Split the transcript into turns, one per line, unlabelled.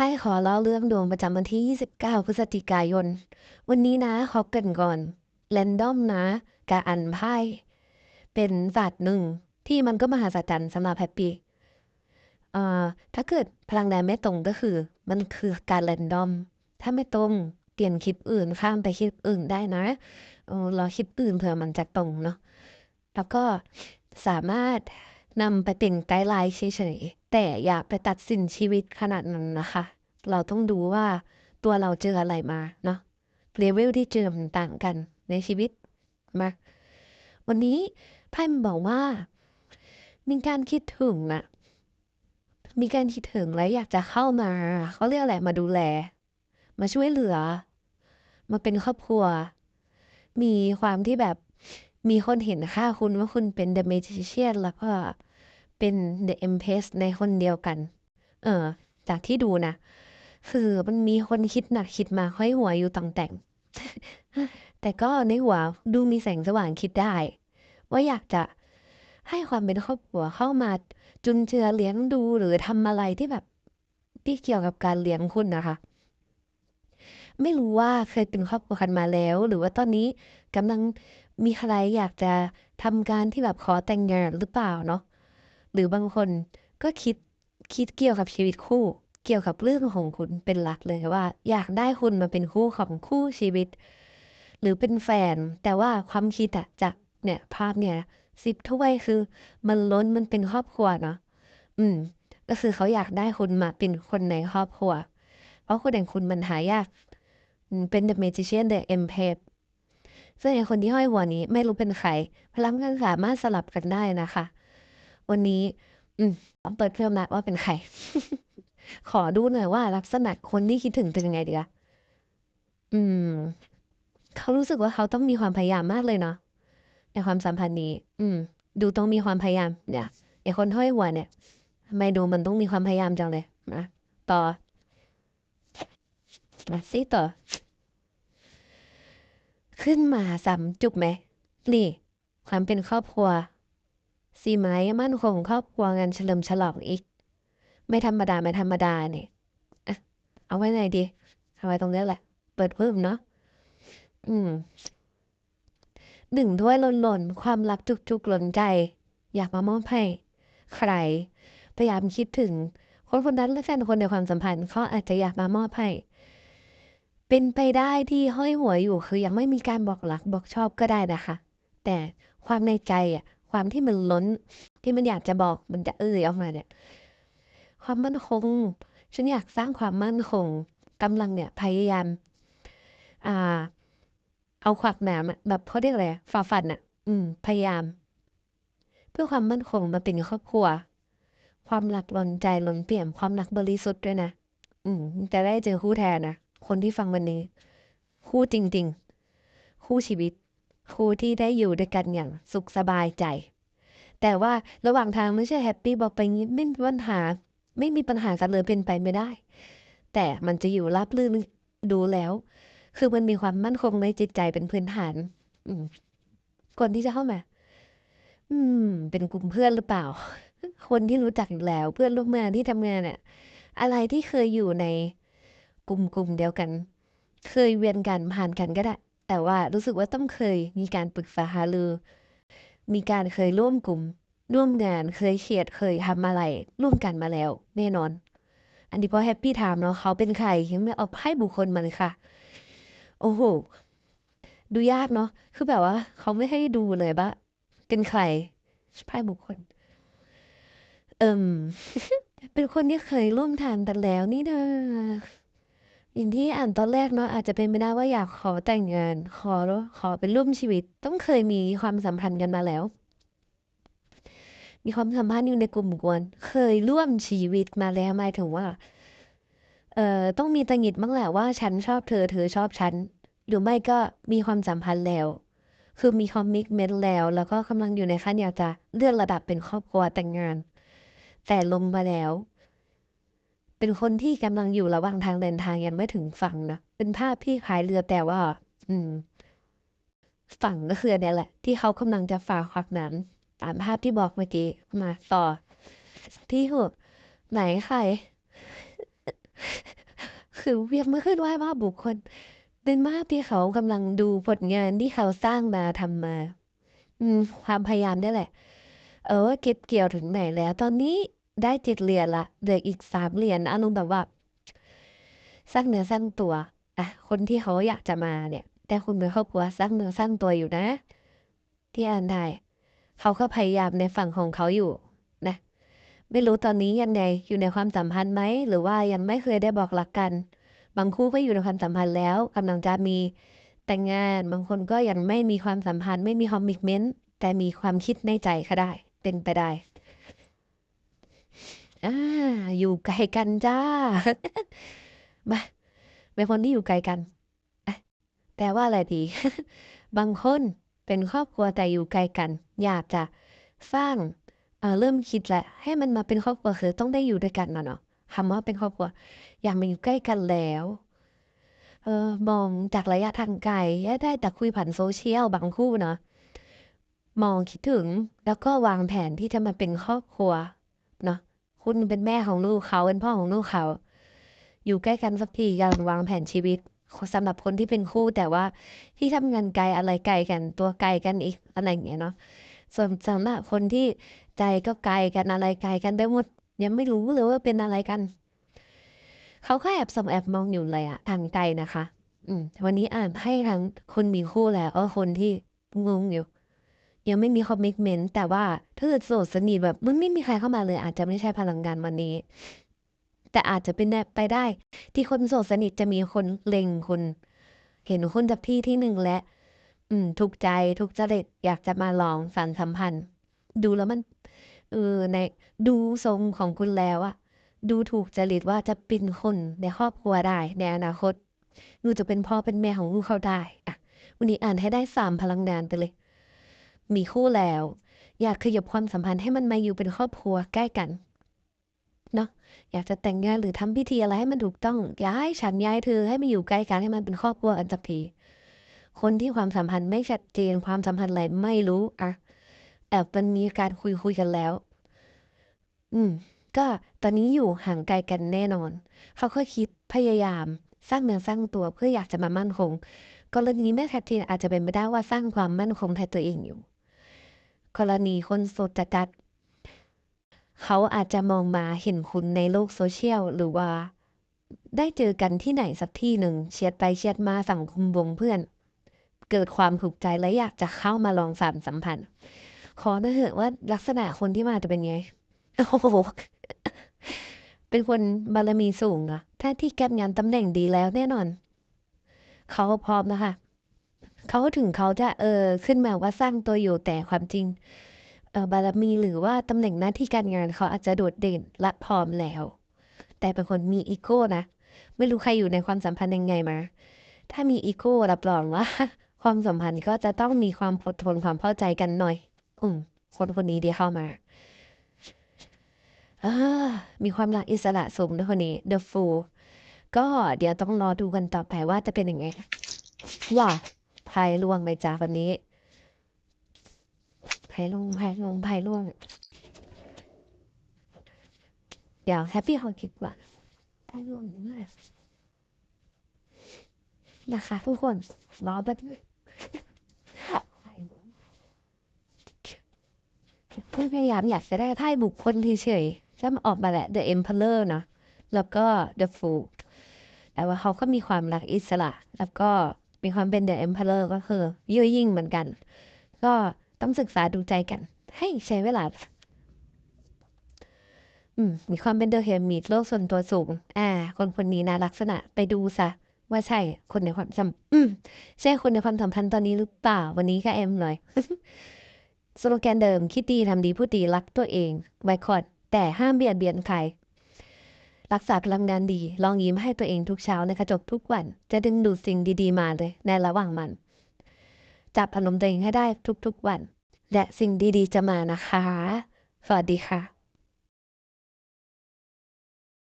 ไพ่ขอเล่าเรื่องดวงประจำวันที่ 29 พฤศจิกายน วันนี้นะขอเกินก่อนแรนดอมนะกาอันไพ่ เป็นศาสตร์หนึ่งที่มันก็มหาศาลสำหรับแฮปปี้เอ่อถ้าเกิดพลังแรงไม่ตรงก็คือ มันคือการแรนดอม ถ้าไม่ตรงเปลี่ยนคลิปอื่นข้ามไปคลิปอื่นได้นะเรอคลิปอื่นเผื่อมันจะตรงเนาะแล้วก็สามารถนำไปเป็นไกด์ไลน์เฉย แต่อย่าไปตัดสินชีวิตขนาดนั้นนะคะ เราต้องดูว่าตัวเราเจออะไรมาเนาะเลเวลที่เจอมันต่างกันในชีวิตมาวันนี้ไพ่มันบอกว่า มีการคิดถึงนะมีการคิดถึงแล้วอยากจะเข้ามาเขาเรียกอะไรมาดูแล มาช่วยเหลือ มาเป็นครอบครัว มีความที่แบบมีคนเห็นค่าคุณว่าคุณเป็น The Magician แล้วก็ เป็น The Empress ในคนเดียวกัน เออ จากที่ดูนะ คือมันมีคนคิดหนักคิดมาห้อยหัวอยู่ต่างแต่ง แต่ก็ในหัวดูมีแสงสว่างคิดได้ ว่าอยากจะให้ความเป็นครอบครัวเข้ามาจุนเจือเลี้ยงดูหรือทำอะไรที่แบบที่เกี่ยวกับการเลี้ยงคุณนะคะ ไม่รู้ว่าเคยเป็นครอบครัวกันมาแล้ว หรือว่าตอนนี้กำลังมีใครอยากจะทำการที่แบบขอแต่งงานหรือเปล่าเนาะ หรือบางคนก็คิดคิดเกี่ยวกับชีวิตคู่ เกี่ยวกับเรื่องของคุณเป็นหลักเลยว่า อยากได้คุณมาเป็นคู่ของคู่ชีวิต หรือเป็นแฟน แต่ว่าความคิดอะจากเนี่ยภาพเนี่ยสิบถ้วยคือ มันล้นมันเป็นครอบครัวเนาะอืม ก็คือเขาอยากได้คุณมาเป็นคนในครอบครัว เพราะคนอย่างคุณมันหายากเป็น The Magician The Empress ซึ่งไอคนที่ห้อยหัวนี้ไม่รู้เป็นใคร พลังงานสามารถสลับกันได้นะคะ วันนี้ อืมเปิดเพิ่มนะว่าเป็นใคร ขอดูหน่อยว่าลักษณะคนที่คิดถึงเป็นยังไงดีคะอืม เขารู้สึกว่าเขาต้องมีความพยายามมากเลยเนาะในความสัมพันธ์นี้ อืม ดูต้องมีความพยายาม เนี่ยไอคนห้อยหัวเนี่ยทำไมดูมันต้องมีความพยายามจังเลยนะต่อมาสิต่อ ขึ้นมาสามจุกไหม นี่ ความเป็นครอบครัว สีไม้มั่นคงครอบครัวงานเฉลิมฉลองอีก ไม่ธรรมดาไม่ธรรมดาเนี่ยเอาไว้ไหนดีเอาไว้ตรงนี้แหละ เปิดเพิ่มเนาะอืมหนึ่งถ้วยหล่นๆ ความรักจุกๆหล่นใจ อยากมามอบให้ใคร พยายามคิดถึง คนคนนั้นและแฟนคนในความสัมพันธ์เขาอาจจะอยากมามอบให้เป็นไปได้ที่ห้อยหัวอยู่คือยังไม่มีการบอกรักบอกชอบก็ได้นะคะ แต่ความในใจอะ ความที่มันล้น ที่มันอยากจะบอกมันจะเอ่ยออกมาเนี่ย ความมั่นคง ฉันอยากสร้างความมั่นคงกำลังเนี่ยพยายาม อ่า เอาขวักหนามแบบเขาเรียกอะไรฝ่าฟันอะ อืม พยายาม เพื่อความมั่นคงมาเป็นครอบครัว ความหลักล้นใจล้นเปี่ยมความหนักบริสุทธิ์ด้วยนะอืมจะได้เจอคู่แทนนะคนที่ฟังวันนี้ คู่จริง ๆ คู่ชีวิต ครูที่ได้อยู่ด้วยกันอย่างสุขสบายใจ แต่ว่าระหว่างทางไม่ใช่แฮปปี้บอกไปงี้ไม่มีปัญหา ไม่มีปัญหากันเลยเป็นไปไม่ได้ แต่มันจะอยู่ราบรื่นดูแล้ว คือมันมีความมั่นคงในจิตใจเป็นพื้นฐานคนที่จะเข้ามา อืม เป็นกลุ่มเพื่อนหรือเปล่า คนที่รู้จักอยู่แล้ว เพื่อนร่วมงานที่ทำงานเนี่ยอะไรที่เคยอยู่ในกลุ่มกลุ่มเดียวกัน เคยเวียนกันผ่านกันก็ได้ แต่ว่ารู้สึกว่าต้องเคยมีการปรึกษาหารือมีการเคยร่วมกลุ่ม ร่วมงานเคยเฉียดเคยทำอะไรร่วมกันมาแล้ว แน่นอน อันนี้พอแฮปปี้ถามเนาะเขาเป็นใครยังไม่เอาให้บุคคลมาเลยค่ะ โอ้โห ดูยากเนาะคือแบบว่า เขาไม่ให้ดูเลยว่าเป็นใครไพ่บุคคล เอิมเป็นคนที่เคยร่วมทางกันแล้วนี่นะ อย่างที่อ่านตอนแรกเนาะอาจจะเป็นไปได้ว่าอยากขอแต่งงาน ขอขอเป็นร่วมชีวิต ต้องเคยมีความสัมพันธ์กันมาแล้ว มีความสัมพันธ์อยู่ในกลุ่มกวน เคยร่วมชีวิตมาแล้วหมายถึงว่า เอ่อต้องมีตังหิดบ้างแหละว่าฉันชอบเธอเธอชอบฉันหรือไม่ก็มีความสัมพันธ์แล้ว คือมีคอมมิชเมนต์แล้ว แล้วก็กำลังอยู่ในขั้นอยากจะเลื่อนระดับเป็นครอบครัวแต่งงาน แต่ลงมาแล้ว เป็นคนที่กำลังอยู่ระหว่างทางเดินทางยังไม่ถึงฝั่งนะเป็นภาพที่ขายเรือแต่ว่า อืม ฝั่งก็คือเนี่ยแหละ ที่เขากำลังจะฝ่าควักน้ำตามภาพที่บอกเมื่อกี้มาต่อ ที่หัวไหนใครคือยังไม่ขึ้นไหว้ภาบุคคล เป็นภาพที่เขากำลังดูผลงานที่เขาสร้างมาทำมา อืม ความพยายามนี่แหละ เออเก็บเกี่ยวถึงไหนแล้ว ตอนนี้ ได้เจ็ดเหรียญละเหลืออีกสามเหรียญอารมณ์แบบว่าสร้างเนื้อสร้างตัวอะคนที่เขาอยากจะมาเนี่ย แต่คุณเป็นครอบครัวสร้างเนื้อสร้างตัวอยู่นะ ที่อ่านได้เขาก็พยายามในฝั่งของเขาอยู่นะ ไม่รู้ตอนนี้ยังไงอยู่ในความสัมพันธ์ไหมหรือว่ายังไม่เคยได้บอกรักกัน บางคู่ก็อยู่ในความสัมพันธ์แล้วกำลังจะมีแต่งงานบางคนก็ยังไม่มีความสัมพันธ์ไม่มีคอมมิชเมนต์แต่มีความคิดในใจก็ได้ เป็นไปได้ อ่า อยู่ไกลกันจ้า มาเป็นคนที่อยู่ไกลกันแปลว่าอะไรดี บางคนเป็นครอบครัวแต่อยู่ไกลกัน อยากจะสร้างเเริ่มคิดแล้วให้มันมาเป็นครอบครัวคือต้องได้อยู่ด้วยกันนะเนาะคำว่าเป็นครอบครัว อยากมาอยู่ใกล้กันแล้วเออมองจากระยะทางไกลได้แต่คุยผ่านโซเชียลบางคู่เนาะมองคิดถึงแล้วก็วางแผนที่จะมาเป็นครอบครัวเนาะ คุณเป็นแม่ของลูกเขาเป็นพ่อของลูกเขา อยู่ใกล้กันสักทีการวางแผนชีวิตสำหรับคนที่เป็นคู่แต่ว่าที่ทำงานไกลอะไรไกลกันตัวไกลกันอีกอะไรอย่างเงี้ยเนาะส่วนสำหรับคนที่ใจก็ไกลกันอะไรไกลกันไปหมดยังไม่รู้เลยว่าเป็นอะไรกันเขาก็แอบส่องแอบมองอยู่เลยอะทางไกลนะคะ อืมวันนี้อ่านให้ทั้งคนมีคู่แล้วก็คนที่งงอยู่ ยังไม่มีคอมมิตเมนต์แต่ว่าถ้าเกิดโสดสนิทแบบมันไม่มีใครเข้ามาเลย อาจจะไม่ใช่พลังงานวันนี้ แต่อาจจะเป็นไปได้ ที่คนโสดสนิทจะมีคนเล็งคุณเห็นคุณจากที่ที่หนึ่งและ อืม ถูกใจถูกจริตอยากจะมาลองสานสัมพันธ์ ดูแล้วมันเออในดูทรงของคุณแล้วอะดูถูกจริตว่าจะเป็นคนในครอบครัวได้ ในอนาคตลูจะเป็นพ่อเป็นแม่ของลูกเขาได้อะวันนี้อ่านให้ได้3พลังงานไปเลย มีคู่แล้ว อยากขยับความสัมพันธ์ให้มันมาอยู่เป็นครอบครัวใกล้กันเนาะอยากจะแต่งงานหรือทำพิธีอะไรให้มันถูกต้องย้ายฉันย้ายเธอให้มาอยู่ใกล้กันให้มันเป็นครอบครัวกันสักทีคนที่ความสัมพันธ์ไม่ชัดเจนความสัมพันธ์อะไรไม่รู้อะแอบมันมีการคุยๆกันแล้ว อืม ก็ตอนนี้อยู่ห่างไกลกันแน่นอน เขาก็คิดพยายาม สร้างเนื้อสร้างตัวเพื่ออยากจะมามั่นคงกรณีไม่ชัดเจนอาจจะเป็นไปได้ว่าสร้างความมั่นคงให้ตัวเองอยู่ กรณีคนโสดจัดเขาอาจจะมองมาเห็นคุณในโลกโซเชียล หรือว่า ได้เจอกันที่ไหนสักที่หนึ่งแชตไปแชตมาสังคมวงเพื่อน เกิดความถูกใจและอยากจะเข้ามาลองสานสัมพันธ์ ขอหน่อยเถอะว่าลักษณะคนที่มาจะเป็นไง โอ้โฮเป็นคนบารมีสูงนะถ้าที่แการงานตำแหน่งดีแล้วแน่นอน เขาพร้อมนะคะ เขาถึงเขาจะเออขึ้นมาว่าสร้างตัวอยู่แต่ความจริงเออบารมีหรือว่าตำแหน่งหน้าที่การงานเขาอาจจะโดดเด่นและพร้อมแล้ว แต่เป็นคนมีอีโกนะ ไม่รู้ใครอยู่ในความสัมพันธ์ยังไงมา ถ้ามีอีโกรับรองว่า ความสัมพันธ์ก็จะต้องมีความอดทนความเข้าใจกันหน่อย อืมคนคนนี้ที่เข้ามาอามีความรักอิสระสูงด้วยคนนี้ The Fool ก็เดี๋ยวต้องรอดูกันต่อไปว่าจะเป็นยังไงว้า ไพ่ร่วงเลยจ้ะวันนี้ไพ่ร่วงไพ่ร่วงไพ่ร่วง เดี๋ยว Happy ขอคิดก่อนไพ่ร่วงอยู่เมื่อไรนะคะทุกคนรอแป๊บนึงไพ่ร่วงเพิ่งพยายามอยากจะได้ไพ่บุคคลเฉยๆก็ออกมาแหละ The Emperor เนาะแล้วก็ The Fool แต่ว่าเขาก็มีความรักอิสระ แล้วก็ มีความเป็น The Emperor ก็คือยั่วยิ่งเหมือนกัน ก็ต้องศึกษาดูใจกัน ให้ใช้เวลาอืมมีความเป็น The Hermit โลกส่วนตัวสูงอาคนคนนี้นะลักษณะไปดูเสียว่าใช่คนในความสัมอืมใช่คนในความสัมพันธ์ตอนนี้หรือเปล่า วันนี้ก็แอมหน่อย สโลแกนเดิม คิดดีทำดีพูดดีรักตัวเองไว้ก่อนแต่ห้ามเบียดเบียนใคร รักษาพลังงานดี ลองยิ้มให้ตัวเองทุกเช้าในกระจกทุกวัน จะดึงดูดสิ่งดีๆมาเลย ในระหว่างมัน จับอารมณ์ตัวเองให้ได้ทุกๆวัน และสิ่งดีๆจะมานะคะ สวัสดีค่ะ